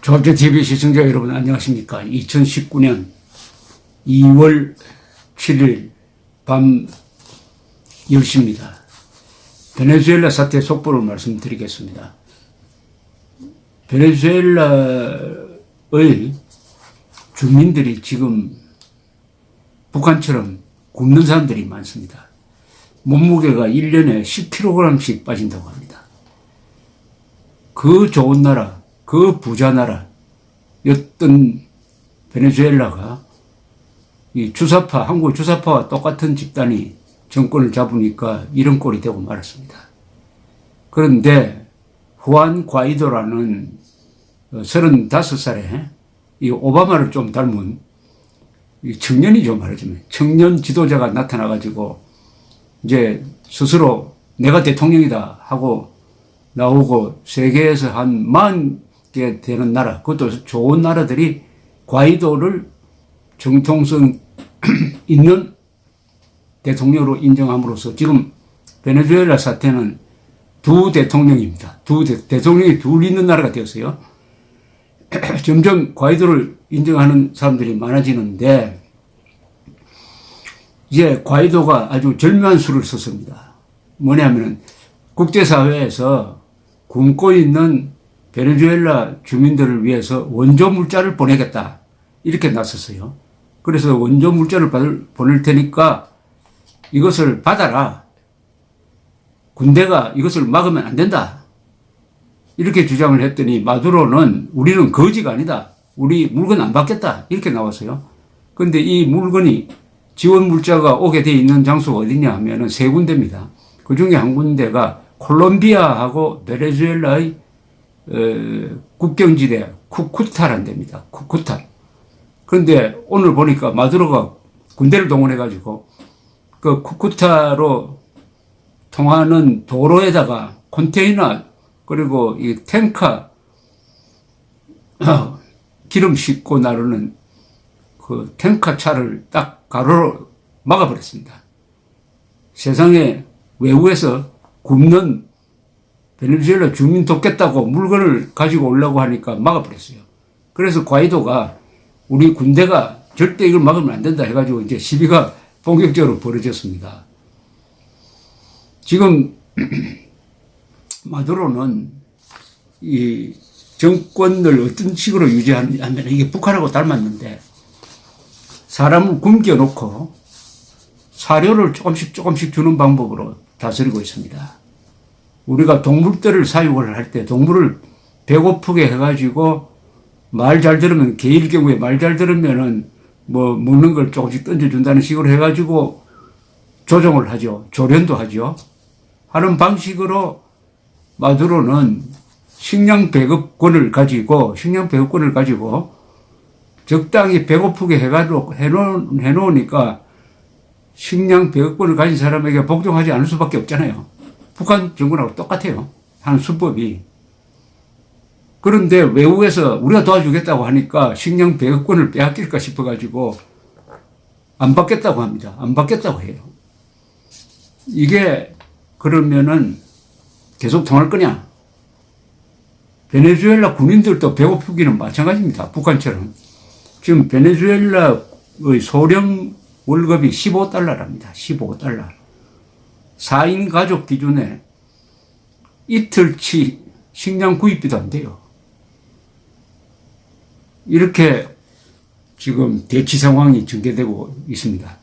조합조TV 시청자 여러분 안녕하십니까. 2019년 2월 7일 밤 10시입니다. 베네수엘라 사태 속보를 말씀드리겠습니다. 베네수엘라의 주민들이 지금 북한처럼 굶는 사람들이 많습니다. 몸무게가 1년에 10kg씩 빠진다고 합니다. 그 좋은 나라, 그 부자 나라였던 베네수엘라가 이 주사파, 한국 주사파와 똑같은 집단이 정권을 잡으니까 이런 꼴이 되고 말았습니다. 그런데 후안 과이도라는 35살에 이 오바마를 좀 닮은 이 청년이죠 말하자면 청년 지도자가 나타나가지고 이제 스스로 내가 대통령이다 하고 나오고 세계에서 한 되는 나라 그것도 좋은 나라들이 과이도를 정통성 있는 대통령으로 인정함으로써 지금 베네수엘라 사태는 두 대통령입니다. 두 대, 대통령이 둘 있는 나라가 되었어요. 점점 과이도를 인정하는 사람들이 많아지는데 이제 과이도가 아주 절묘한 수를 썼습니다. 뭐냐면은 국제사회에서 굶고 있는 베네수엘라 주민들을 위해서 원조 물자를 보내겠다. 이렇게 나섰어요. 그래서 원조 물자를 받을, 보낼 테니까 이것을 받아라. 군대가 이것을 막으면 안 된다. 이렇게 주장을 했더니 마두로는 우리는 거지가 아니다. 우리 물건 안 받겠다. 이렇게 나왔어요. 근데 이 물건이 지원 물자가 오게 돼 있는 장소가 어디냐 하면은 세 군데입니다. 그 중에 한 군데가 콜롬비아하고 베네수엘라의 어, 국경지대 쿠쿠타란 데입니다. 쿠쿠타. 그런데 오늘 보니까 마두로가 군대를 동원해가지고 그 쿠쿠타로 통하는 도로에다가 컨테이너 그리고 이 탱커 기름 싣고 나르는 그 탱커 차를 딱 가로로 막아버렸습니다. 세상에 외국에서 굶는 베네수엘라 주민 돕겠다고 물건을 가지고 오려고 하니까 막아버렸어요. 그래서 과이도가 우리 군대가 절대 이걸 막으면 안 된다 해가지고 이제 시비가 본격적으로 벌어졌습니다. 지금 마두로는 이 정권을 어떤 식으로 유지하면 이게 북한하고 닮았는데 사람을 굶겨놓고 사료를 조금씩 조금씩 주는 방법으로 다스리고 있습니다. 우리가 동물들을 사육을 할 때 동물을 배고프게 해가지고 말 잘 들으면 개일 경우에 말 잘 들으면은 뭐 먹는 걸 조금씩 던져준다는 식으로 해가지고 조정을 하죠. 조련도 하죠. 하는 방식으로 마두로는 식량 배급권을 가지고 식량 배급권을 가지고 적당히 배고프게 해가지고 해놓, 해놓으니까 식량 배급권을 가진 사람에게 복종하지 않을 수밖에 없잖아요. 북한 정권하고 똑같아요. 하는 수법이. 그런데 외국에서 우리가 도와주겠다고 하니까 식량 배급권을 빼앗길까 싶어가지고 안 받겠다고 합니다. 안 받겠다고 해요. 이게 그러면은 계속 통할 거냐? 베네수엘라 군인들도 배고프기는 마찬가지입니다. 북한처럼. 지금 베네수엘라의 소령 월급이 15달러랍니다. 15달러. 4인 가족 기준에 이틀치 식량 구입비도 안 돼요. 이렇게 지금 대치 상황이 전개되고 있습니다.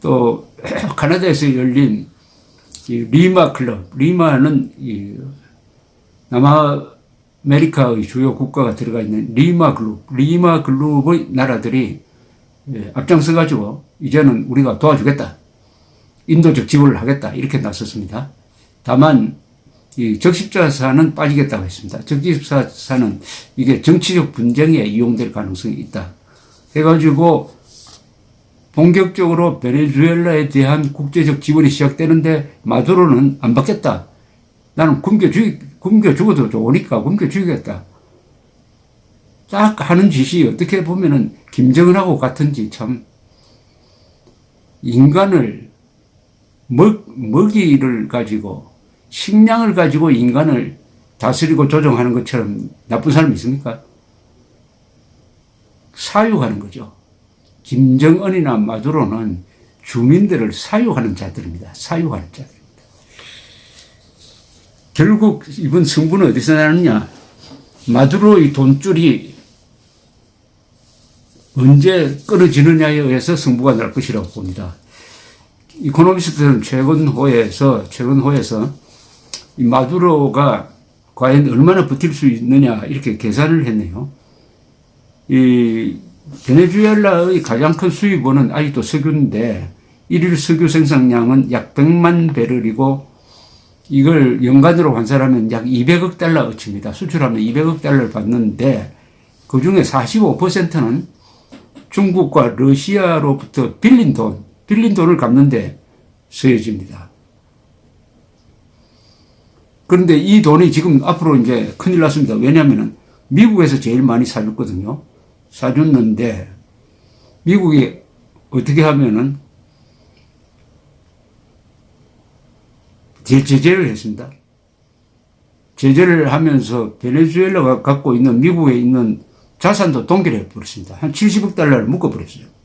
또 카나다에서 열린 리마 클럽, 리마는 남아메리카의 주요 국가가 들어가 있는 리마 글룹, 리마 글룹의 나라들이 예, 앞장서 가지고 이제는 우리가 도와주겠다. 인도적 지원을 하겠다. 이렇게 나섰습니다. 다만 이 적십자사는 빠지겠다고 했습니다. 적십자사는 이게 정치적 분쟁에 이용될 가능성이 있다. 해가지고 본격적으로 베네수엘라에 대한 국제적 지원이 시작되는데 마두로는 안 받겠다. 나는 굶겨 죽, 굶겨 죽어도 좋으니까 굶겨 죽이겠다. 딱 하는 짓이 어떻게 보면은 김정은하고 같은지 참 인간을 먹, 먹이를 가지고 식량을 가지고 인간을 다스리고 조종하는 것처럼 나쁜 사람이 있습니까? 사육하는 거죠. 김정은이나 마두로는 주민들을 사육하는 자들입니다. 사육하는 자들입니다. 결국 이번 승부는 어디서 나느냐? 마두로의 돈줄이 언제 끊어지느냐에 의해서 승부가 날 것이라고 봅니다. 이코노미스트는 최근 호에서 최근 호에서 이 마두로가 과연 얼마나 버틸 수 있느냐 이렇게 계산을 했네요. 이 베네수엘라의 가장 큰 수입원은 아직도 석유인데 일일 석유 생산량은 약 100만 배럴이고 이걸 연간으로 환산하면 약 200억 달러 어치입니다. 수출하면 200억 달러를 받는데 그 중에 45%는 중국과 러시아로부터 빌린 돈, 빌린 돈을 갚는데 쓰여집니다. 그런데 이 돈이 지금 앞으로 이제 큰일 났습니다. 왜냐하면 미국에서 제일 많이 사줬거든요. 사줬는데 미국이 어떻게 하면은 제재를 했습니다. 제재를 하면서 베네수엘라가 갖고 있는 미국에 있는 자산도 동결해 버렸습니다. 한 70억 달러를 묶어 버렸어요.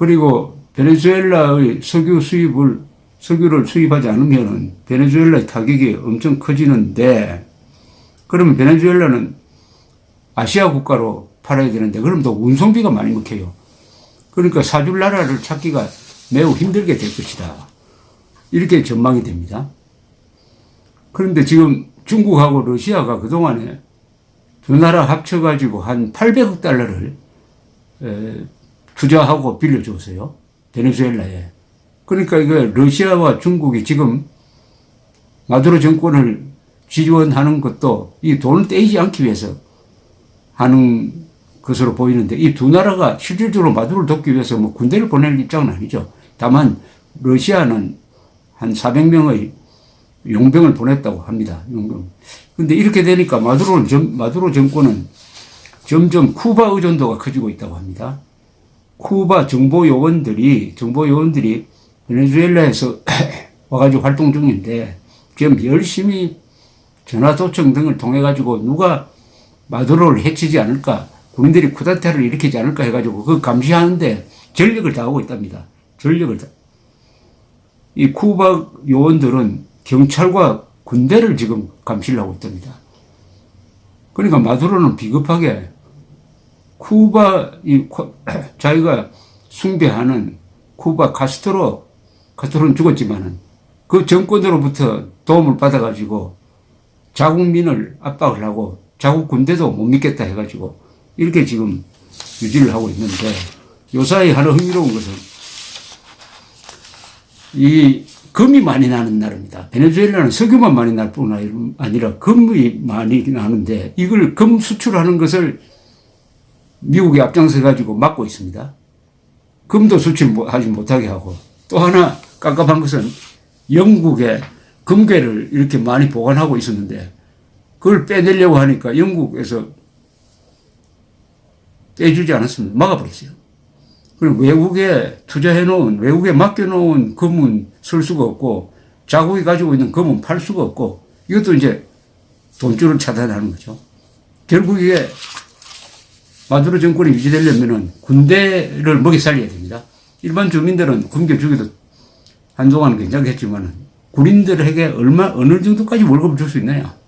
그리고 베네수엘라의 석유 수입을 석유를 수입하지 않으면은 베네수엘라의 타격이 엄청 커지는데 그러면 베네수엘라는 아시아 국가로 팔아야 되는데 그럼 또 운송비가 많이 먹혀요. 그러니까 사줄 나라를 찾기가 매우 힘들게 될 것이다. 이렇게 전망이 됩니다. 그런데 지금 중국하고 러시아가 그동안에 두 나라 합쳐가지고 한 800억 달러를 투자하고 빌려줬어요. 베네수엘라에. 그러니까 이거 러시아와 중국이 지금 마두로 정권을 지원하는 것도 이 돈을 떼이지 않기 위해서 하는 것으로 보이는데 이 두 나라가 실질적으로 마두를 돕기 위해서 뭐 군대를 보낼 입장은 아니죠. 다만 러시아는 한 400명의 용병을 보냈다고 합니다. 용병. 근데 이렇게 되니까 마두로, 정, 마두로 정권은 점점 쿠바 의존도가 커지고 있다고 합니다. 쿠바 정보 요원들이, 정보 요원들이 베네수엘라에서 와가지고 활동 중인데 지금 열심히 전화 도청 등을 통해 가지고 누가 마두로를 해치지 않을까, 국민들이 쿠데타를 일으키지 않을까 해가지고 그 감시하는데 전력을 다하고 있답니다. 전력을 다. 이 쿠바 요원들은 경찰과 군대를 지금 감시를 하고 있답니다. 그러니까 마두로는 비겁하게 쿠바 이 자기가 숭배하는 쿠바 카스트로 카스트로는 죽었지만은 그 정권으로부터 도움을 받아가지고 자국민을 압박을 하고 자국 군대도 못 믿겠다 해가지고 이렇게 지금 유지를 하고 있는데 요사이 하나 흥미로운 것은 이 금이 많이 나는 나라입니다. 베네수엘라는 석유만 많이 날 뿐 아니라 금이 많이 나는데 이걸 금 수출하는 것을 미국이 앞장서 가지고 막고 있습니다. 금도 수출하지 못하게 하고 또 하나 깝깝한 것은 영국에 금괴를 이렇게 많이 보관하고 있었는데 그걸 빼내려고 하니까 영국에서 떼주지 않았습니다. 막아버렸어요. 그럼 외국에 투자해 놓은, 외국에 맡겨 놓은 금은 쓸 수가 없고, 자국이 가지고 있는 금은 팔 수가 없고, 이것도 이제 돈줄을 차단하는 거죠. 결국 이게 마두로 정권이 유지되려면은 군대를 먹이 살려야 됩니다. 일반 주민들은 굶겨주기도 한동안 괜찮겠지만 군인들에게 얼마, 어느 정도까지 월급을 줄 수 있느냐.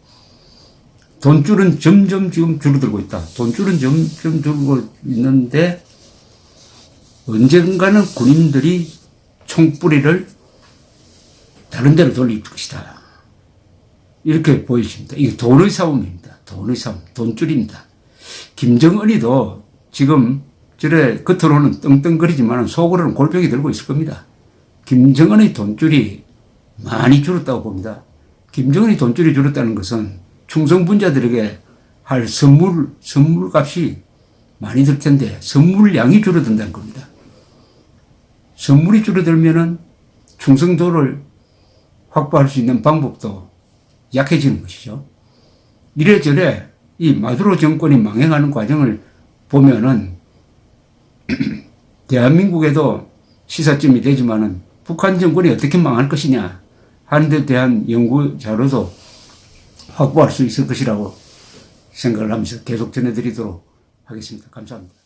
돈줄은 점점 지금 줄어들고 있다. 돈줄은 점점 줄고 있는데 언젠가는 군인들이 총뿌리를 다른 데로 돌릴 것이다. 이렇게 보여집니다. 이게 돈의 싸움입니다. 돈의 싸움, 돈줄입니다. 김정은이도 지금 저래 겉으로는 떵떵거리지만 속으로는 골병이 들고 있을 겁니다. 김정은의 돈줄이 많이 줄었다고 봅니다. 김정은의 돈줄이 줄었다는 것은 충성분자들에게 할 선물, 선물 값이 많이 들 텐데 선물 양이 줄어든다는 겁니다. 선물이 줄어들면은 충성도를 확보할 수 있는 방법도 약해지는 것이죠. 이래저래 이 마두로 정권이 망해가는 과정을 보면은 대한민국에도 시사점이 되지만은 북한 정권이 어떻게 망할 것이냐 하는 데 대한 연구 자료도 확보할 수 있을 것이라고 생각을 하면서 계속 전해드리도록 하겠습니다. 감사합니다.